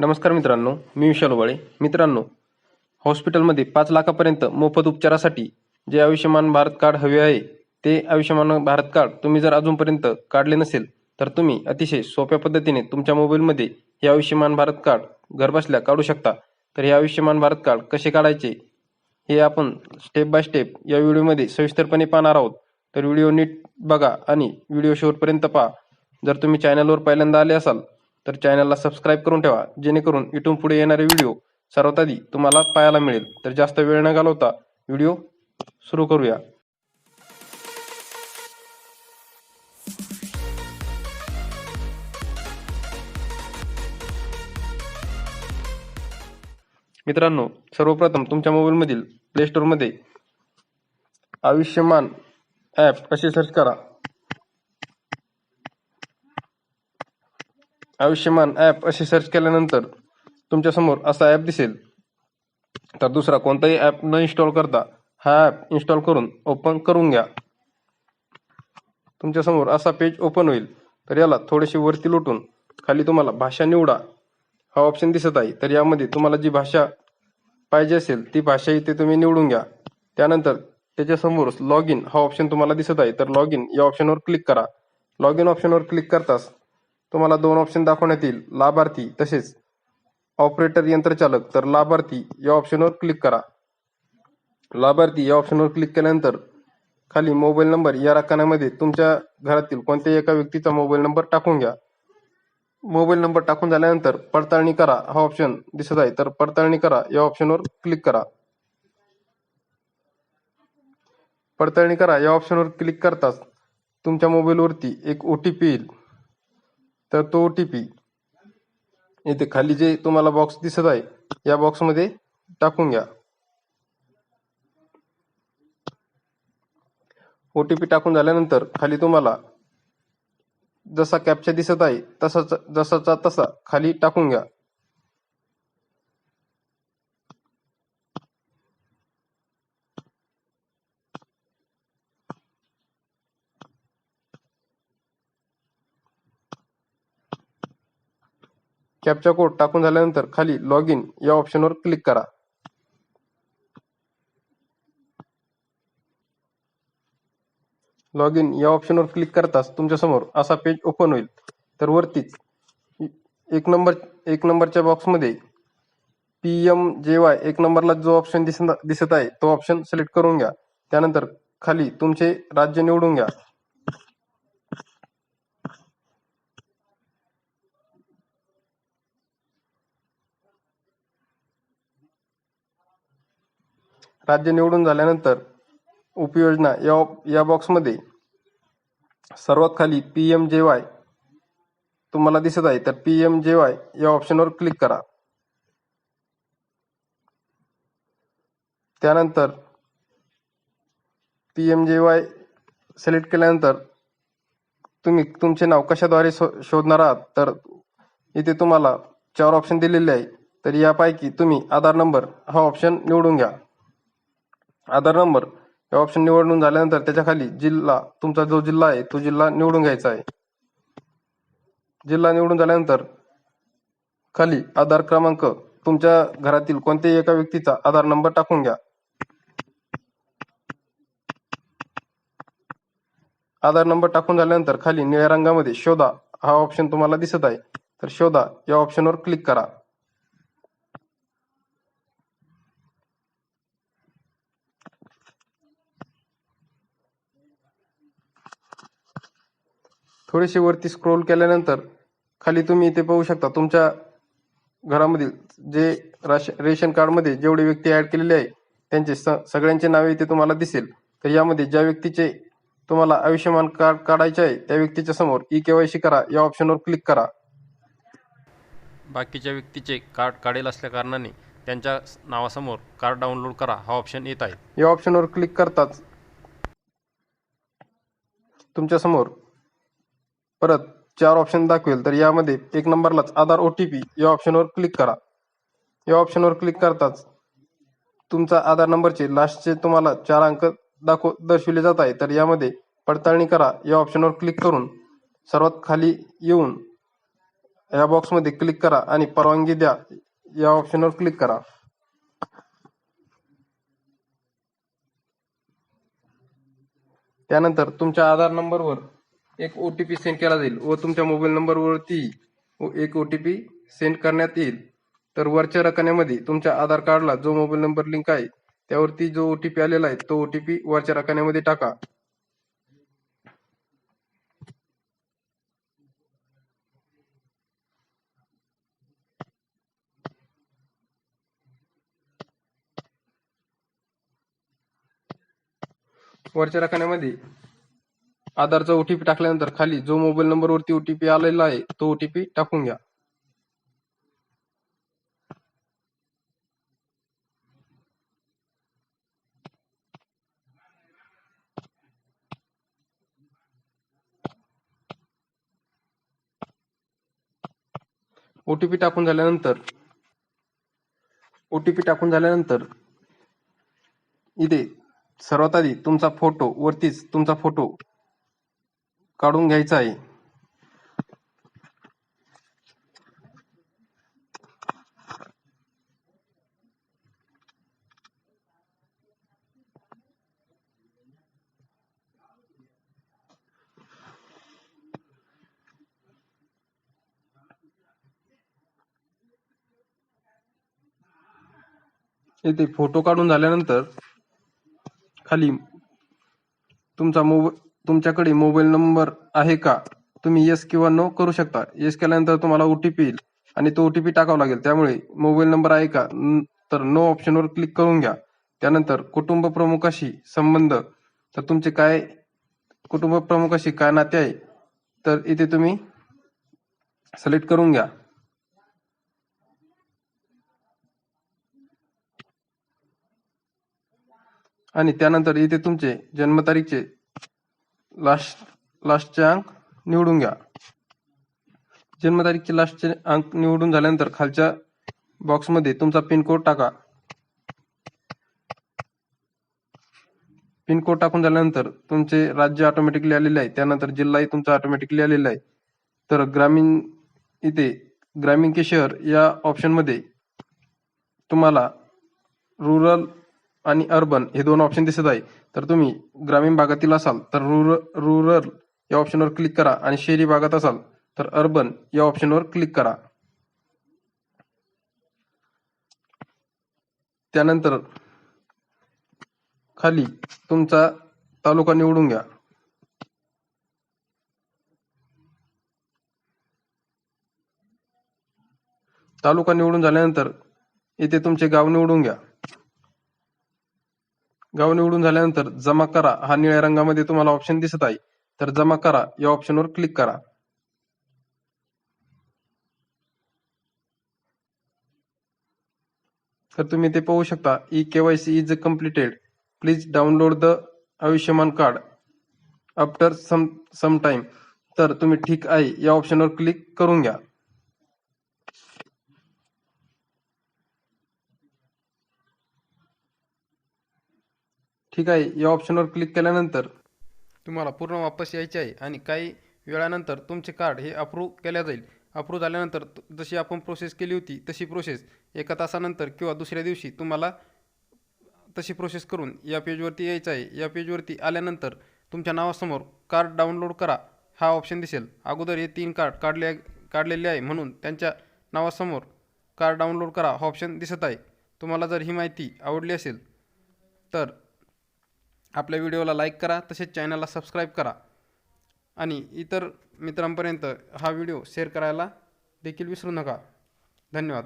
नमस्कार मित्रांनो मी विशाल वाळे मित्रांनो हॉस्पिटलमध्ये पाच लाखापर्यंत मोफत उपचारासाठी जे आयुष्यमान भारत कार्ड हवे आहे ते आयुष्यमान भारत कार्ड तुम्ही जर अजूनपर्यंत काढले नसेल तर तुम्ही अतिशय सोप्या पद्धतीने तुमच्या मोबाईलमध्ये हे आयुष्यमान भारत कार्ड घरबसल्या काढू शकता. तर हे आयुष्यमान भारत कार्ड कसे काढायचे हे आपण स्टेप बाय स्टेप या व्हिडिओमध्ये सविस्तरपणे पाहणार आहोत. तर व्हिडिओ नीट बघा आणि व्हिडिओ शेवटपर्यंत पहा. जर तुम्ही चॅनलवर पहिल्यांदा आले असाल तर चॅनलला सबस्क्राईब करून ठेवा जेणेकरून इथून पुढे येणारे व्हिडिओ सर्वात आधी तुम्हाला पाहायला मिळेल. तर जास्त वेळ न घालवता व्हिडिओ सुरू करूया. मित्रांनो सर्वप्रथम तुमच्या मोबाईलमधील प्ले स्टोअरमध्ये आयुष्यमान ॲप असे सर्च करा? आयुष्यमान ॲप असे सर्च केल्यानंतर तुमच्यासमोर असा ॲप दिसेल. तर दुसरा कोणताही ॲप न इन्स्टॉल करता हा ॲप इन्स्टॉल करून ओपन करून घ्या. तुमच्यासमोर असा पेज ओपन होईल. तर याला थोडेसे वरती लोटून खाली तुम्हाला भाषा निवडा. हा ऑप्शन दिसत आहे. तर यामध्ये तुम्हाला जी भाषा पाहिजे असेल ती भाषा इथे तुम्ही निवडून घ्या. त्यानंतर त्याच्यासमोरच लॉग इन हा ऑप्शन तुम्हाला दिसत आहे. तर लॉग इन या ऑप्शनवर क्लिक करा. लॉग इन ऑप्शनवर क्लिक करताच तुम्हाला दोन ऑप्शन दाखवण्यात येईल. लाभार्थी तसेच ऑपरेटर यंत्रचालक. तर लाभार्थी या ऑप्शनवर क्लिक करा. लाभार्थी या ऑप्शनवर क्लिक केल्यानंतर खाली मोबाईल नंबर या रकान्यामध्ये तुमच्या घरातील कोणत्याही एका व्यक्तीचा मोबाईल नंबर टाकून घ्या. मोबाईल नंबर टाकून झाल्यानंतर पडताळणी करा. हा ऑप्शन दिसत आहे. तर पडताळणी करा. या ऑप्शनवर क्लिक करा. पडताळणी करा. या ऑप्शनवर क्लिक करताच तुमच्या मोबाईलवरती एक ओ टी पी येईल. तर तो ओ टी पी इथे खाली जे तुम्हाला बॉक्स दिसत आहे या बॉक्समध्ये टाकून घ्या. ओ टी पी टाकून झाल्यानंतर खाली तुम्हाला जसा कॅप्चा दिसत आहे तसाच जसाचा तसा खाली टाकून घ्या. कॅपचा कोड टाकून झाल्यानंतर खाली लॉग इन या ऑप्शनवर क्लिक करा. लॉग इन या ऑप्शनवर क्लिक करताच तुमच्यासमोर असा पेज ओपन होईल. तर वरतीच एक नंबर एक नंबरच्या बॉक्समध्ये पी एम जे वाय एक नंबरला जो ऑप्शन दिसत दिसत आहे तो ऑप्शन सिलेक्ट करून घ्या. त्यानंतर खाली तुमचे राज्य निवडून घ्या. राज्य निवडून झाल्यानंतर उपयोजना या या बॉक्समध्ये सर्वात खाली पी एम जे वाय तुम्हाला दिसत आहे. तर पी एम जे वाय या ऑप्शनवर क्लिक करा. त्यानंतर P M J Y select केल्यानंतर तुम्ही तुमचे नाव कशाद्वारे शो शोधणार आहात? तर इथे तुम्हाला चार ऑप्शन दिलेले आहे. तर यापैकी तुम्ही आधार नंबर हा ऑप्शन निवडून घ्या. आधार नंबर हे ऑप्शन निवडून झाल्यानंतर त्याच्याखाली जिल्हा तुमचा जो जिल्हा आहे तो जिल्हा निवडून घ्यायचा आहे. जिल्हा निवडून झाल्यानंतर खाली आधार क्रमांक तुमच्या घरातील कोणत्याही एका व्यक्तीचा आधार नंबर टाकून घ्या. आधार नंबर टाकून झाल्यानंतर खाली निळ्या रंगामध्ये शोधा हा ऑप्शन तुम्हाला दिसत आहे. तर शोधा या ऑप्शनवर क्लिक करा. थोडेसे वरती स्क्रोल केल्यानंतर खाली तुम्ही इथे पाहू शकता तुमच्या घरामधील जे राश रेशन कार्डमध्ये जेवढे व्यक्ती ऍड केलेले आहे त्यांचे सगळ्यांचे नावे इथे तुम्हाला दिसेल. तर यामध्ये ज्या व्यक्तीचे तुम्हाला आयुष्यमान कार्ड काढायचे आहे त्या व्यक्तीच्या समोर ई केवायसी करा या ऑप्शनवर क्लिक करा. बाकीच्या व्यक्तीचे कार्ड काढेल असल्या कारणाने त्यांच्या नावासमोर कार्ड डाउनलोड करा हा ऑप्शन येत आहे. या ऑप्शनवर क्लिक करताच तुमच्यासमोर परत चार ऑप्शन दाखवेल. तर यामध्ये एक नंबरलाच आधार ओ टी पी या ऑप्शनवर क्लिक करा. या ऑप्शनवर क्लिक करताच तुमचा आधार नंबरचे लास्टचे तुम्हाला चार अंक दाखव दर्शविले जात आहे तर यामध्ये पडताळणी करा. या ऑप्शनवर क्लिक करून सर्वात खाली येऊन या बॉक्समध्ये क्लिक करा आणि परवानगी द्या. या ऑप्शनवर क्लिक करा. त्यानंतर तुमच्या आधार नंबरवर एक ओ टी पी सेंड केला जाईल व तुमच्या मोबाईल नंबरवरती एक ओ टी पी सेंड करण्यात येईल. तर वरच्या रकान्यामध्ये तुमच्या आधार कार्डला जो मोबाईल नंबर लिंक आहे त्यावरती जो ओ टी पी आलेला आहे तो ओ टी पी वरच्या रकान्यामध्ये टाका. वरच्या रकान्यामध्ये आधारचा ओटीपी टाकल्यानंतर खाली जो मोबाईल नंबरवरती ओटीपी आलेला आहे तो ओटीपी टाकून घ्या. ओटीपी टाकून झाल्यानंतर ओटीपी टाकून झाल्यानंतर इथे सर्वात आधी तुमचा फोटो वरतीच तुमचा फोटो काढून घ्यायचा आहे. इथे फोटो काढून झाल्यानंतर खाली तुमचा मोबाईल तुमच्याकडे मोबाईल नंबर आहे का? तुम्ही येस किंवा नो करू शकता. येस केल्यानंतर तुम्हाला ओटीपी येईल आणि तो ओटीपी टाकावा लागेल. त्यामुळे मोबाईल नंबर आहे का? तर नो ऑप्शनवर क्लिक करून घ्या. त्यानंतर कुटुंब प्रमुखाशी संबंध. तर तुमचे काय कुटुंब प्रमुखाशी काय नाते आहे? तर इथे तुम्ही सिलेक्ट करून घ्या. आणि त्यानंतर इथे तुमचे जन्मतारीखचे लास्टचे अंक निवडून घ्या. जन्मतारीखचे लास्टचे अंक निवडून झाल्यानंतर खालच्या बॉक्समध्ये तुमचा पिनकोड टाका. पिनकोड टाकून झाल्यानंतर तुमचे राज्य ऑटोमॅटिकली आलेले आहे. त्यानंतर जिल्हाही तुमचा ऑटोमॅटिकली आलेला आहे. तर ग्रामीण इथे ग्रामीण के शहर या ऑप्शनमध्ये तुम्हाला रुरल आणि अर्बन हे दोन ऑप्शन दिसत आहे. तर तुम्ही ग्रामीण भागातील असाल तर रुरल रुरल या ऑप्शनवर क्लिक करा आणि शहरी भागात असाल तर अर्बन या ऑप्शनवर क्लिक करा. त्यानंतर खाली तुमचा तालुका निवडून घ्या. तालुका निवडून झाल्यानंतर इथे तुमचे गाव निवडून घ्या. गाव निवडून झाल्यानंतर जमा करा. हा निळ्या रंगामध्ये तुम्हाला ऑप्शन दिसत आहे. तर जमा करा. या ऑप्शनवर क्लिक करा. तर तुम्ही ते पाहू शकता. E KYC is completed please download the Ayushman card after some some time तर तुम्ही ठीक आहे. या ऑप्शनवर क्लिक करून घ्या. ठीक आहे या ऑप्शनवर क्लिक केल्यानंतर तुम्हाला पूर्ण वापस यायचे आहे आणि काही वेळानंतर तुमचे कार्ड हे अप्रूव्ह केल्या जाईल. अप्रूव्ह झाल्यानंतर जशी आपण प्रोसेस केली होती तशी प्रोसेस एका तासानंतर किंवा दुसऱ्या दिवशी तुम्हाला तशी प्रोसेस करून या पेजवरती यायचं आहे. या पेजवरती आल्यानंतर तुमच्या नावासमोर कार्ड डाउनलोड करा. हा ऑप्शन दिसेल. अगोदर हे तीन कार्ड काढले काढलेले आहे म्हणून त्यांच्या नावासमोर कार्ड डाउनलोड करा. हा ऑप्शन दिसत आहे. तुम्हाला जर ही माहिती आवडली असेल तर आपल्या व्हिडिओला लाईक करा तसेच चॅनलला सबस्क्राईब करा. आणि इतर मित्रांपर्यंत हा व्हिडिओ शेअर करायला देखील विसरू नका. धन्यवाद.